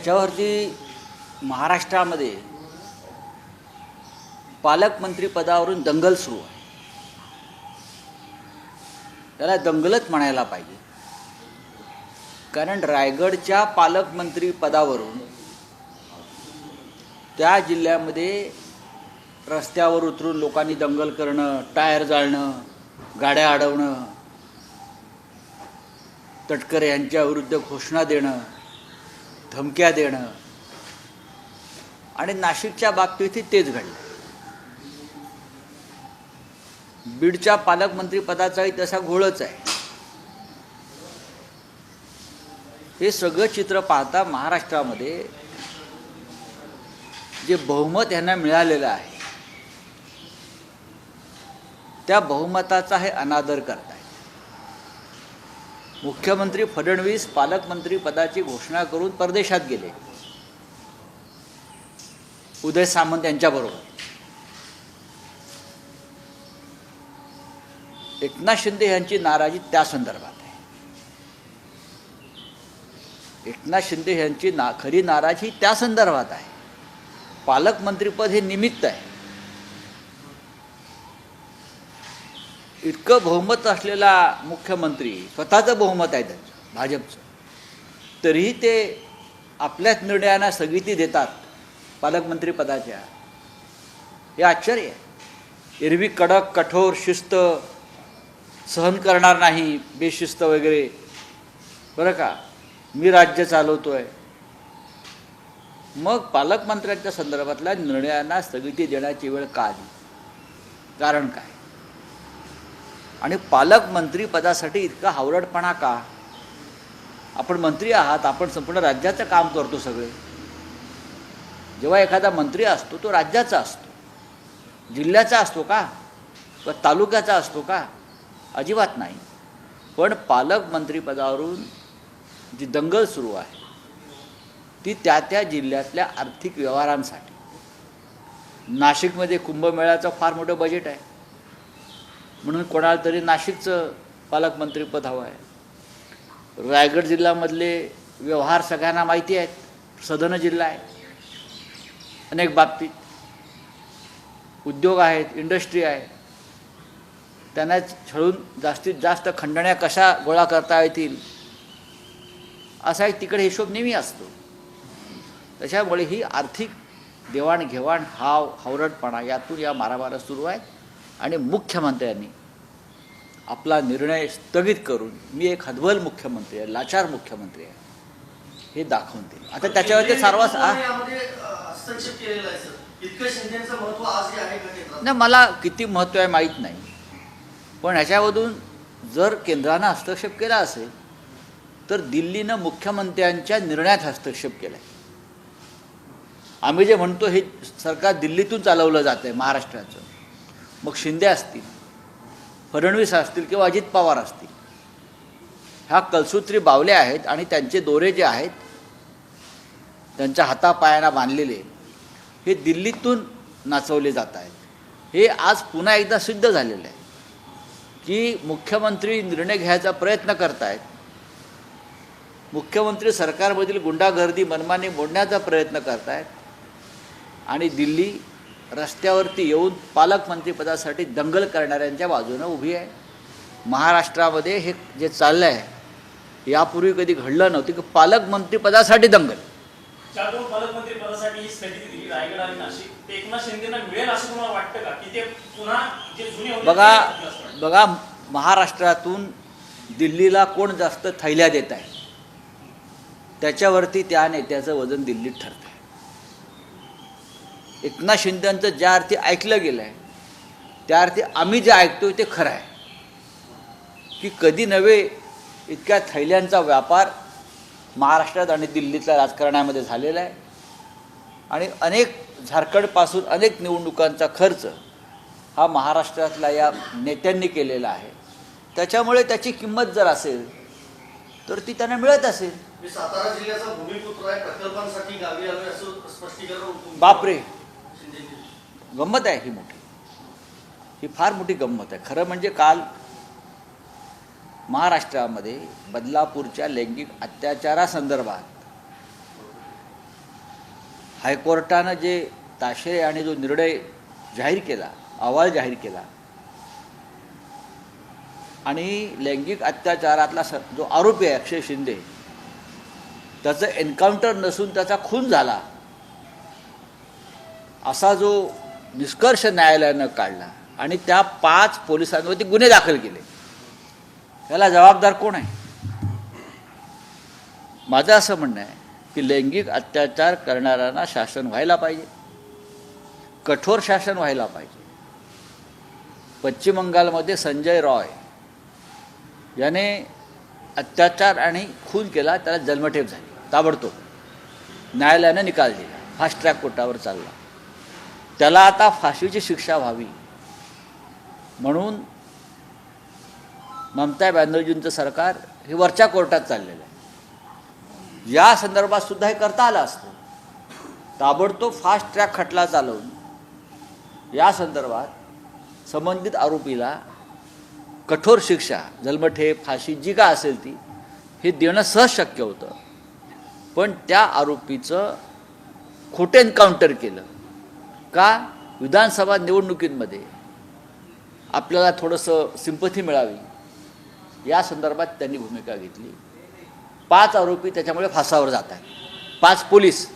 याच्यावरती महाराष्ट्रामध्ये पालकमंत्रीपदावरून दंगल सुरू आहे. त्याला दंगलच म्हणायला पाहिजे. कारण रायगडच्या पालकमंत्रीपदावरून त्या जिल्ह्यामध्ये रस्त्यावर उतरून लोकांनी दंगल करणं टायर जाळणं गाड्या अडवणं तटकरे यांच्या विरुद्ध घोषणा देणं धमक्या देणं. आणि नाशिकच्या बाबतीतही तेच घडलं. बीडच्या पालकमंत्रीपदाचाही तसा घोळच आहे. हे सगळं चित्र पाहता महाराष्ट्रामध्ये जे बहुमत यांना मिळालेलं आहे त्या बहुमताचा हे अनादर करतात. मुख्यमंत्री फडणवीस पालकमंत्री पदाची घोषणा करून परदेशात गेले. उदय सामंत यांच्याबरोबर एकनाथ शिंदे यांची नाराजी त्या संदर्भात आहे. एकनाथ शिंदे यांची ना खरी नाराजी त्या संदर्भात आहे. पालकमंत्रीपद हे निमित्त आहे. इतकं बहुमत असलेला मुख्यमंत्री स्वतःचं बहुमत आहे त्यांचं भाजपचं. तरीही ते आपल्याच निर्णयांना स्थगिती देतात पालकमंत्री पदाच्या. हे आश्चर्य आहे. एरवी कडक कठोर शिस्त सहन करणार नाही बेशिस्त वगैरे. बरं का? मी राज्य चालवतो आहे मग पालकमंत्र्यांच्या संदर्भातल्या निर्णयांना स्थगिती देण्याची वेळ का आली? कारण काय? आणि पालकमंत्रीपदासाठी इतका हावरटपणा का? आपण मंत्री आहात आपण संपूर्ण राज्याचं काम करतो सगळे. जेव्हा एखादा मंत्री असतो तो राज्याचा असतो. जिल्ह्याचा असतो का? किंवा तालुक्याचा असतो का? अजिबात नाही. पण पालकमंत्रीपदावरून जी दंगल सुरू आहे ती त्या त्या जिल्ह्यातल्या आर्थिक व्यवहारांसाठी. नाशिकमध्ये कुंभमेळ्याचं फार मोठं बजेट आहे. म्हणून कोणाला तरी नाशिकचं पालकमंत्रीपद हवं आहे. रायगड जिल्ह्यामधले व्यवहार सगळ्यांना माहिती आहेत. सदन जिल्हा आहे. अनेक बाबतीत. उद्योग आहेत इंडस्ट्री आहे. त्यांना छळून जास्तीत जास्त खंडण्या कशा गोळा करता येतील? असा एक तिकडे हिशोब नेहमी असतो. त्याच्यामुळे ही आर्थिक देवाणघेवाण हाव हावरटपणा यातून या मारामारा सुरू आहेत. आणि मुख्यमंत्र्यांनी आपला निर्णय स्थगित करून मी एक हदवल मुख्यमंत्री आहे लाचार मुख्यमंत्री आहे हे दाखवून दिलं. आता त्याच्यावर ते सर्वांस आ- यामध्ये अ, हस्तक्षेप केलेला आहे सर. इतकं शिंदेचं महत्त्व आजही आहे का केंद्रात? नाही मला किती महत्त्व आहे माहीत नाही. पण ह्याच्यामधून जर केंद्रानं हस्तक्षेप केला असेल तर दिल्लीनं मुख्यमंत्र्यांच्या निर्णयात हस्तक्षेप केला आहे आम्ही जे म्हणतो हे सरकार दिल्लीतून चालवलं जातं आहे महाराष्ट्राचं. मग शिंदे असतील फडणवीस असतील किंवा अजित पवार असतील. ह्या कलसूत्री बावल्या आहेत आणि त्यांचे दोरे जे आहेत त्यांच्या हातापायांना बांधलेले हे दिल्लीतून नाचवले जात आहेत. हे आज पुन्हा एकदा सिद्ध झालेलं आहे की मुख्यमंत्री निर्णय घ्यायचा प्रयत्न करतायत. मुख्यमंत्री सरकारमधील गुंडागर्दी मनमानी मोडण्याचा प्रयत्न करतायत. आणि दिल्ली रस्त्यावरती येऊन पालकमंत्रीपदासाठी दंगल करणाऱ्यांच्या बाजूनं उभी आहे. महाराष्ट्रामध्ये हे जे चाललं आहे यापूर्वी कधी घडलं नव्हतं की पालकमंत्रीपदासाठी दंगल. ही बघा? बघा महाराष्ट्रातून दिल्लीला कोण जास्त थैल्या देत आहे? त्याच्यावरती त्या नेत्याचं वजन दिल्लीत ठरतं एकनाथ शिंदेचं ज्या अर्थी ऐकलं गेलं आहे त्या अर्थी आम्ही जे ऐकतोय ते खरं आहे. की कधी नव्हे इतक्या थैल्यांचा व्यापार महाराष्ट्रात आणि दिल्लीतल्या राजकारणामध्ये झालेला आहे. आणि अनेक झारखंडपासून अनेक निवडणुकांचा खर्च हा महाराष्ट्रातल्या या नेत्यांनी केलेला आहे. त्याच्यामुळे त्याची किंमत जर असेल तर ती त्यांना मिळत असेल. मी सातारा जिल्ह्याचा भूमिपुत्र आहे प्रकल्पांसाठी गावी आलोय असं स्पष्टीकरण तुमचं- बापरे. गंमत आहे ही मोठी. ही फार मोठी गंमत आहे. खरं म्हणजे काल महाराष्ट्रामध्ये बदलापूरच्या लैंगिक अत्याचारासंदर्भात हायकोर्टानं जे ताशे आणि जो निर्णय जाहीर केला अहवाल जाहीर केला आणि लैंगिक अत्याचारातला स जो आरोपी आहे अक्षय शिंदे त्याचं एन्काउंटर नसून त्याचा खून झाला असा जो निष्कर्ष न्यायालयानं काढला आणि त्या पाच पोलिसांवरती गुन्हे दाखल केले. त्याला जबाबदार कोण आहे? माझं असं म्हणणं आहे की लैंगिक अत्याचार करणाऱ्यांना शासन व्हायला पाहिजे. कठोर शासन व्हायला पाहिजे. पश्चिम बंगालमध्ये संजय रॉय याने अत्याचार आणि खून केला त्याला जन्मठेप झाली. ताबडतोब. न्यायालयानं निकाल दिला. फास्ट ट्रॅक कोर्टावर चालला. त्याला आता फाशीची शिक्षा व्हावी. म्हणून ममता बॅनर्जींचं सरकार हे वरच्या कोर्टात चाललेलं आहे. या संदर्भात सुद्धा हे करता आलं असतं. ताबडतोब फास्ट ट्रॅक खटला चालवून या संदर्भात संबंधित आरोपीला कठोर शिक्षा जन्मठेप फाशी जी का असेल ती हे देणं सहज शक्य होतं. पण त्या आरोपीचं खोटे एन्काउंटर केलं. का विधानसभा निवडणुकींमध्ये आपल्याला थोडंसं सिंपथी मिळावी? या संदर्भात त्यांनी भूमिका घेतली. पाच आरोपी त्याच्यामुळे फासावर जात आहेत. पाच पोलीस.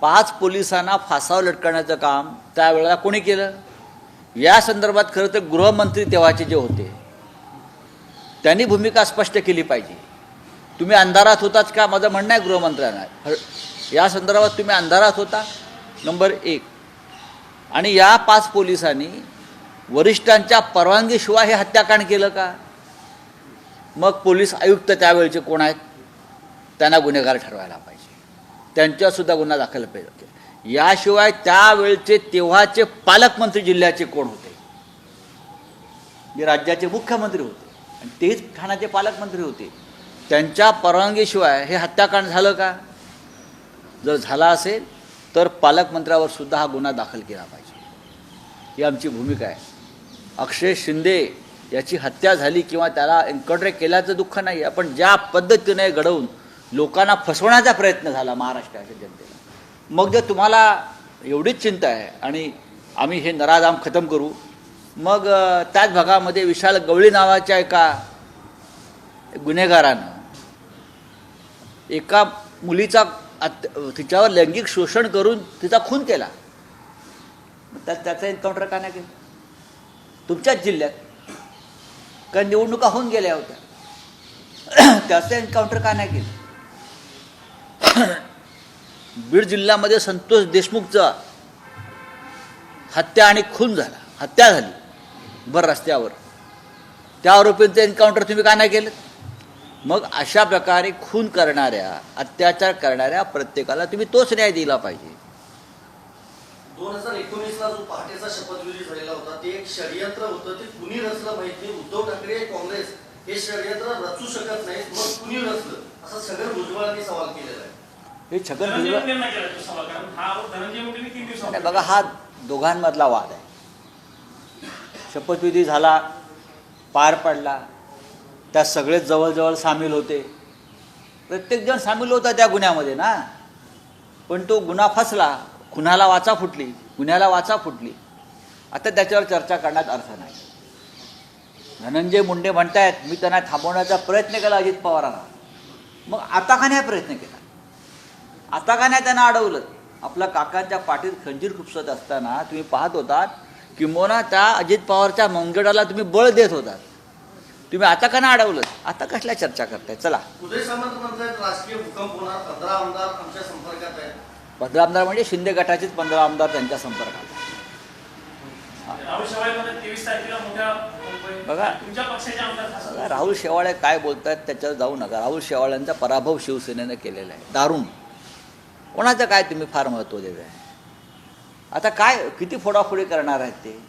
पाच पोलिसांना फासावर लटकण्याचं काम त्यावेळेला कोणी केलं? या संदर्भात खरं तर गृहमंत्री तेव्हाचे जे होते त्यांनी भूमिका स्पष्ट केली पाहिजे. तुम्ही अंधारात होताच का? माझं म्हणणं आहे गृहमंत्र्यांना. या संदर्भात तुम्ही अंधारात होता? नंबर एक. आणि या पाच पोलिसांनी वरिष्ठांच्या परवानगीशिवाय हे हत्याकांड केलं का? मग पोलीस आयुक्त त्यावेळचे कोण आहेत? त्यांना गुन्हेगार ठरवायला पाहिजे. त्यांच्यासुद्धा गुन्हा दाखल पाहिजे. याशिवाय त्यावेळचे तेव्हाचे पालकमंत्री जिल्ह्याचे कोण होते? जे राज्याचे मुख्यमंत्री होते. आणि तेच ठाण्याचे पालकमंत्री होते. त्यांच्या परवानगीशिवाय हे हत्याकांड झालं का? जर झाला असेल तर पालकमंत्र्यावर सुद्धा हा गुन्हा दाखल केला पाहिजे. ही आमची भूमिका आहे. अक्षय शिंदे याची हत्या झाली किंवा त्याला एन्काउंटर केल्याचं दुःख नाही आहे पण ज्या पद्धतीने घडवून लोकांना फसवण्याचा प्रयत्न झाला महाराष्ट्राच्या जनतेला. मग जर तुम्हाला एवढीच चिंता आहे आणि आम्ही हे नराजाम खतम करू मग त्याच भागामध्ये विशाल गवळी नावाच्या एका गुन्हेगारानं एका मुलीचा अत तिच्यावर लैंगिक शोषण करून तिचा खून केला. मग त्या त्याचं एन्काउंटर का नाही केलं? तुमच्याच जिल्ह्यात कारण निवडणुका होऊन गेल्या होत्या. त्याचं एन्काउंटर का नाही केलं? बीड जिल्ह्यामध्ये संतोष देशमुखचा हत्या आणि खून झाला. हत्या झाली. भर रस्त्यावर. त्या आरोपींचं एन्काउंटर तुम्ही का नाही केलं मग अशा प्रकारे खून करणाऱ्या अत्याचार करणाऱ्या प्रत्येकाला तुम्ही तोच न्याय दिला पाहिजे. दोन हजार एकोणीसला जो पहाटेचा शपथविधी झालेला होता ते एक षडयंत्र होतं. ते कुणी रचलं माहीत नाही उद्धव ठाकरे काँग्रेस. हे षडयंत्र रचू शकत नाहीत मग कुणी रचलं? असा छगन भुजबळांनी सवाल केलेला आहे. हे छगन धनंजय भुजबळ हा बघा हा दोघांमधला वाद आहे. शपथविधी झाला पार पडला. त्या सगळेच जवळजवळ सामील होते. प्रत्येकजण सामील होता त्या गुन्ह्यामध्ये ना. पण तो गुन्हा फसला खुनाला वाचा फुटली गुन्ह्याला वाचा फुटली. आता त्याच्यावर चर्चा करण्यात अर्थ नाही. धनंजय मुंडे म्हणतायत मी त्यांना थांबवण्याचा प्रयत्न केला अजित पवारांना. मग आता का नाही प्रयत्न केला? आता का नाही त्यांना अडवलं? आपल्या काकांच्या पाठीत खंजीर खुपसत असताना तुम्ही पाहत होतात किंबोना त्या अजित पवारच्या मंगडाला तुम्ही बळ देत होतात. तुम्ही आता का नाही अडवलं? आता कसल्या चर्चा करताय? चला. पंधरा आमदार आमच्या संपर्कात आहेत. पंधरा आमदार म्हणजे शिंदे गटाचेच पंधरा आमदार त्यांच्या संपर्कात बघा. तुमच्या पक्षाचे आमदार बघा, खासदार राहुल शेवाळे काय बोलतायत त्याच्यावर जाऊ नका. राहुल शेवाळ्यांचा पराभव शिवसेनेनं केलेला आहे. दारुण. कोणाचं काय तुम्ही फार महत्त्व देत आहे आता काय किती फोडाफोडी करणार आहेत ते?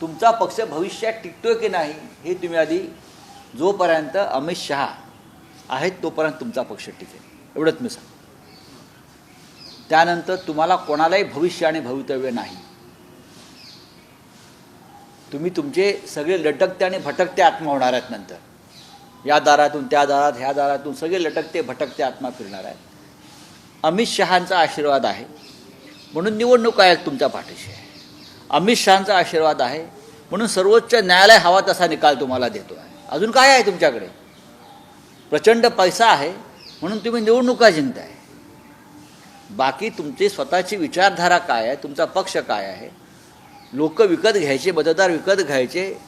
तुमचा पक्ष भविष्यात टिकतोय की नाही हे तुम्ही आधी जोपर्यंत अमित शहा आहेत तोपर्यंत तुमचा पक्ष टिकेल. एवढंच मी सांग त्यानंतर तुम्हाला कोणालाही भविष्य आणि भवितव्य नाही. तुम्ही तुमचे सगळे लटकते आणि भटकते आत्मा होणार आहेत नंतर. या दारातून त्या दारात ह्या दारातून सगळे लटकते भटकते आत्मा फिरणार आहेत. अमित शहांचा आशीर्वाद आहे. म्हणून निवडणूक आयोग तुमच्या पाठीशी आहे. अमित शहांचा आशीर्वाद आहे. म्हणून सर्वोच्च न्यायालय हवा तसा निकाल तुम्हाला देतो आहे अजून काय आहे तुमच्याकडे? प्रचंड पैसा आहे म्हणून तुम्ही निवडणुका जिंकताय. बाकी तुमची स्वतःची विचारधारा काय आहे? तुमचा पक्ष काय आहे? लोक विकत घ्यायचे मतदार विकत घ्यायचे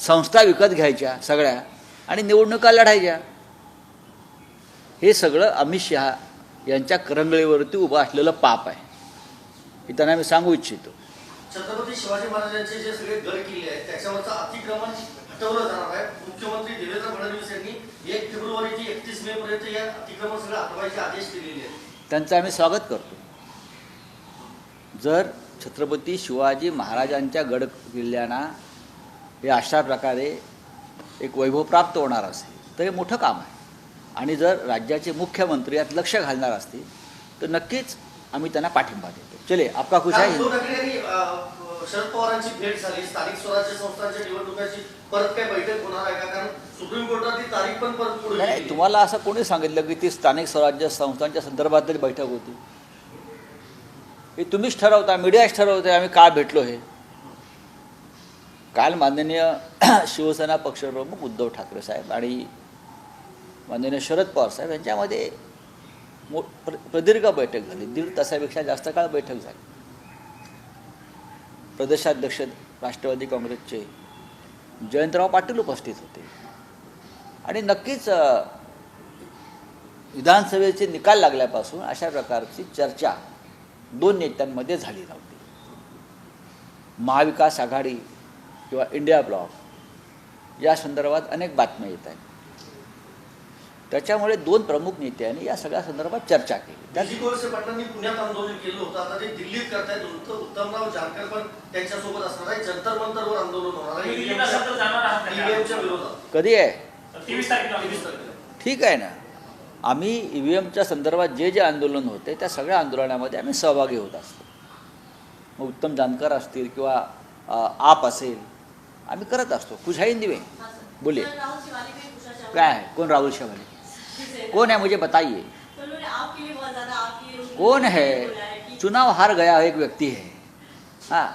संस्था विकत घ्यायच्या सगळ्या आणि निवडणुका लढायच्या. हे सगळं अमित शहा यांच्या करंगळीवरती उभं असलेलं पाप आहे. हे त्यांना मी सांगू इच्छितो. छत्रपती शिवाजी महाराजांचे जे सगळे गड किल्ले आहेत त्याच्यावरचं अतिक्रमण हटवलं जाणार आहे. मुख्यमंत्री देवेंद्र फडणवीस यांनी एक फेब्रुवारी ते एकतीस मे पर्यंत या अतिक्रमण सगळं हटवायचे आदेश दिलेले आहेत. त्यांचं आम्ही स्वागत करतो. जर छत्रपती शिवाजी महाराजांच्या गड किल्ल्यांना हे अशा प्रकारे एक वैभव प्राप्त होणार असेल तर हे मोठं काम आहे. आणि जर राज्याचे मुख्यमंत्री यात लक्ष घालणार असतील तर नक्कीच आम्ही त्यांना पाठिंबा देऊ. चले आपका कुछ आहे उद्धव ठाकरे यांनी अं, शरद पवारांची भेट झाली. स्थानिक स्वराज्य संस्थांच्या निवडणुकाची परत काय बैठक होणार आहे का? कारण सुप्रीम कोर्टात ती तारीख पण परत पुढे नाही. तुम्हाला असं कोणी सांगितलं की ती स्थानिक स्वराज्य संस्थांच्या संदर्भातली बैठक होती? हे तुम्हीच ठरवता मीडियाच ठरवते आम्ही का भेटलो हे? काल माननीय शिवसेना पक्षप्रमुख उद्धव ठाकरे साहेब आणि माननीय शरद पवार साहेब यांच्यामध्ये मो प्र प्रदीर्घ बैठक झाली. दीड तासापेक्षा जास्त काळ बैठक झाली. प्रदेशाध्यक्ष राष्ट्रवादी काँग्रेसचे जयंतराव पाटील उपस्थित होते. आणि नक्कीच विधानसभेचे निकाल लागल्यापासून अशा प्रकारची चर्चा दोन नेत्यांमध्ये झाली नव्हती. महाविकास आघाडी किंवा इंडिया ब्लॉक या संदर्भात अनेक बातम्या येत आहेत. त्याच्यामुळे दोन प्रमुख नेत्यांनी या सगळ्या संदर्भात चर्चा केली. पुण्यात आंदोलन केलं होतं. आता ते दिल्लीत करतायत. उत्त- उत्तमराव जानकर पण त्यांच्यासोबत असणार आहे जंतर मंतरवर आंदोलन होणार आहे. कधी आहे. ठीक आहे ना. आम्ही ई व्ही एमच्या संदर्भात जे जे आंदोलन होते त्या सगळ्या आंदोलनामध्ये आम्ही सहभागी होत असतो. मग उत्तम जानकर असतील किंवा आप असेल आम्ही करत असतो. कुछ है हिंदी में बोलिए. क्या है कौन राहुल शवाली. कौन है मुझे बताइए? तो कौन है? चुनाव हार गया एक व्यक्ति है। हाँ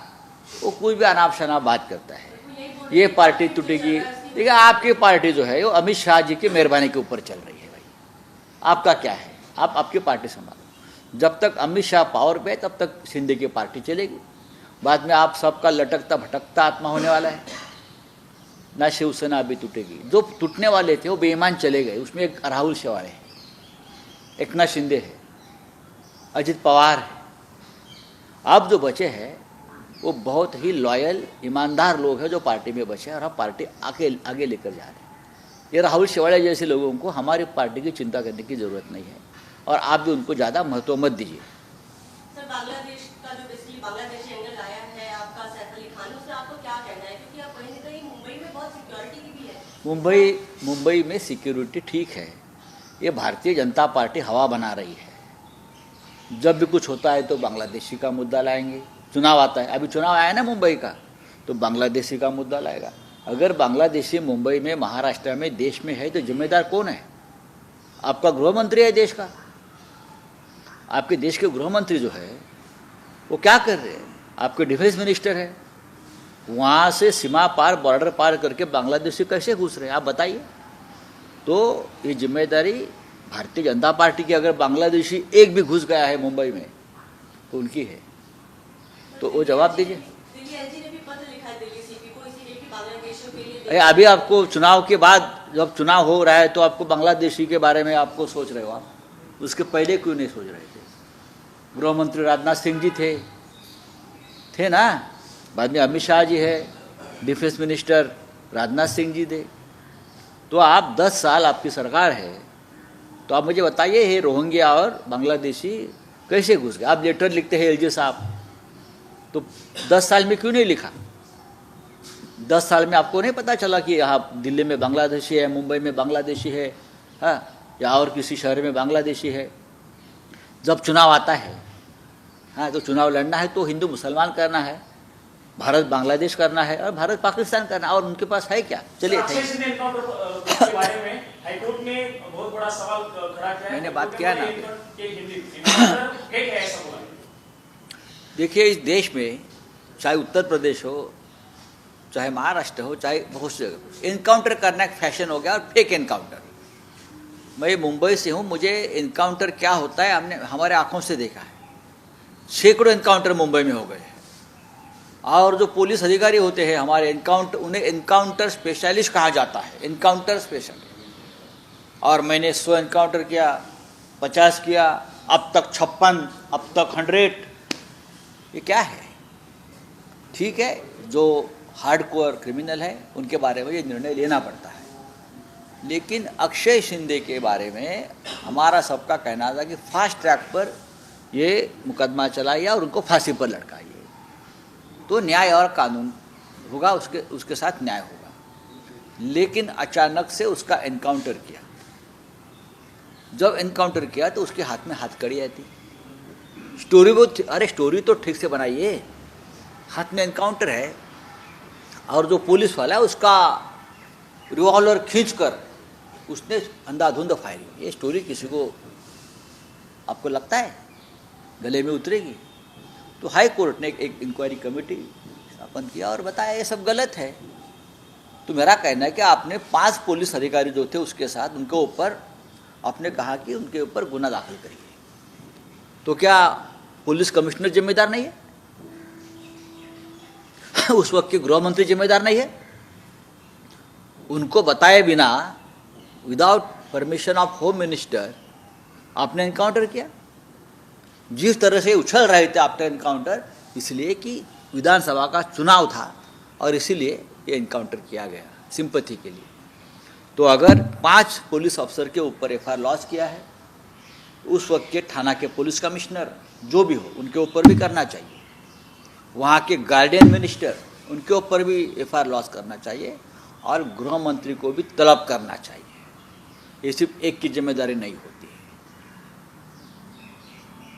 वो कोई भी अनाप शनाप बात करता है। रहे ये पार्टी टूटेगी। देखिए आपकी पार्टी जो है वो अमित शाह जी की मेहरबानी के ऊपर चल रही है भाई। आपका क्या है? आप आपकी पार्टी संभालो। जब तक अमित शाह पावर पे तब तक शिंदे की पार्टी चलेगी। बाद में आप सबका लटकता भटकता आत्मा होने वाला है। ना शिवसेना अभी टूटेगी। जो टूटने वाले थे, वो बेईमान चले गए। उसमें एक राहुल शेवाड़े है। एकनाथ शिंदे है। अजित पवार है। अब जो बचे हैं, वो बहुत ही लॉयल ईमानदार लोग हैं जो पार्टी में बचे हैं और हम पार्टी आगे आगे लेकर जा रहे हैं। ये राहुल शेवाड़े जैसे लोगों को हमारी पार्टी की चिंता करने की ज़रूरत नहीं है। और आप भी उनको ज़्यादा महत्व मत दीजिए सर बांग्लादेश का जो बेसिकली बांग्लादेशी एंगल आया है आपका सैफ अली खान उससे आपको क्या कहना है क्योंकि आप कहीं ना कहीं मुंबई में बहुत सिक्योरिटी की भी है मुंबई मुंबई में सिक्योरिटी ठीक है। ये भारतीय जनता पार्टी हवा बना रही है। जब भी कुछ होता है तो बांग्लादेशी का मुद्दा लाएँगे। चुनाव आता है। अभी चुनाव आया ना मुंबई का तो बांग्लादेशी का मुद्दा लाएगा। अगर बांग्लादेशी मुंबई में, महाराष्ट्र में, देश में है तो जिम्मेदार कौन है? आपका गृह मंत्री है देश का। आपके देश के गृह मंत्री जो है, वो क्या कर रहे हैं? आपके डिफेंस मिनिस्टर है। वहाँ से सीमा पार, बॉर्डर पार करके बांग्लादेशी कैसे घुस रहे हैं? आप बताइए। तो ये ज़िम्मेदारी भारतीय जनता पार्टी की, अगर बांग्लादेशी एक भी घुस गया है मुंबई में तो उनकी है। तो वो जवाब दीजिए। अरे, अभी आपको चुनाव के बाद, जब चुनाव हो रहा है तो आपको बांग्लादेशी के बारे में आपको सोच रहे हो आप? उसके पहले क्यों नहीं सोच रहे थे? गृह मंत्री राजनाथ सिंह जी थे। थे ना? बाद में अमित शाह जी है डिफेंस मिनिस्टर राजनाथ सिंह जी थे। तो आप दस साल आपकी सरकार है तो आप मुझे बताइए ये रोहिंग्या और बांग्लादेशी, कैसे घुस गए? आप लेटर लिखते हैं एल साहब। तो दस साल में क्यों नहीं लिखा? दस साल में आपको नहीं पता चला कि यहाँ दिल्ली में बांग्लादेशी है, मुंबई में बांग्लादेशी है हाँ या और किसी शहर में बांग्लादेशी है। जब चुनाव आता है हाँ तो चुनाव लड़ना है तो हिंदू मुसलमान करना है। भारत बांग्लादेश करना है और भारत पाकिस्तान करना है और उनके पास है क्या? चलिए Akshay thank you. Shinde encounter के बारे में हाईकोर्ट ने बहुत बड़ा सवाल खड़ा किया मैंने बात किया ना। ऐसा बोला देखिए इस देश में चाहे उत्तर प्रदेश हो चाहे महाराष्ट्र हो चाहे बहुत से जगह इनकाउंटर करना एक फ़ैशन हो गया और फेक इनकाउंटर मैं मुंबई से हूँ मुझे इनकाउंटर क्या होता है हमने हमारे आँखों से देखा है। सैकड़ों इनकाउंटर मुंबई में हो गए। और जो पुलिस अधिकारी होते हैं, हमारे इनकाउंटर उन्हें इनकाउंटर स्पेशलिस्ट कहा जाता है। इनकाउंटर स्पेशलिस्ट और मैंने सौ इनकाउंटर किया, पचास किया, अब तक छप्पन, अब तक हंड्रेड ये क्या है? ठीक है, जो हार्ड हार्डकोर क्रिमिनल है, उनके बारे में ये निर्णय लेना पड़ता है। लेकिन अक्षय शिंदे के बारे में हमारा सबका कहना था कि फास्ट ट्रैक पर ये मुकदमा चलाइए और उनको फांसी पर लटकाइए। तो न्याय और कानून होगा, उसके उसके साथ न्याय होगा। लेकिन अचानक से उसका एनकाउंटर किया। जब एनकाउंटर किया तो उसके हाथ में हथकड़ी थी स्टोरी वो अरे स्टोरी तो ठीक से बनाइए। हाथ में एनकाउंटर है। और जो पुलिस वाला है, उसका रिवॉल्वर खींच कर उसने अंधाधुंध फायरिंग। ये स्टोरी किसी को, आपको लगता है? गले में उतरेगी? तो हाई कोर्ट ने एक, इंक्वायरी कमेटी स्थापन किया और बताया ये सब गलत है। तो मेरा कहना है कि आपने पाँच पुलिस अधिकारी जो थे उसके साथ उनके ऊपर आपने कहा कि उनके ऊपर गुना दाखिल करिए। तो क्या पुलिस कमिश्नर जिम्मेदार नहीं है? उस वक्त के गृह मंत्री जिम्मेदार नहीं है। उनको बताए बिना without permission of home minister आपने एनकाउंटर किया। जिस तरह से उछल रहे थे आपका इनकाउंटर इसलिए कि विधानसभा का चुनाव था और इसीलिए ये इनकाउंटर किया गया सिंपथी के लिए। तो अगर पाँच पुलिस अफसर के ऊपर एफ़ आई लॉन्च किया है, उस वक्त के थाना के पुलिस कमिश्नर जो भी हो, उनके ऊपर भी करना चाहिए। वहाँ के गार्डियन मिनिस्टर उनके ऊपर भी एफ़ आई लॉन्च करना चाहिए और गृह मंत्री को भी तलब करना चाहिए। ये सिर्फ़ एक की ज़िम्मेदारी नहीं होती।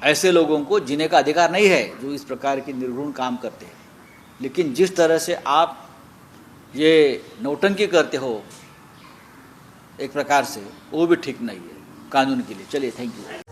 ऐसे लोगों को जीने का अधिकार नहीं है जो इस प्रकार के निर्घुण काम करते हैं। लेकिन जिस तरह से आप ये नौटंकी करते हो, एक प्रकार से, वो भी ठीक नहीं है, कानून के लिए। चलिए थैंक यू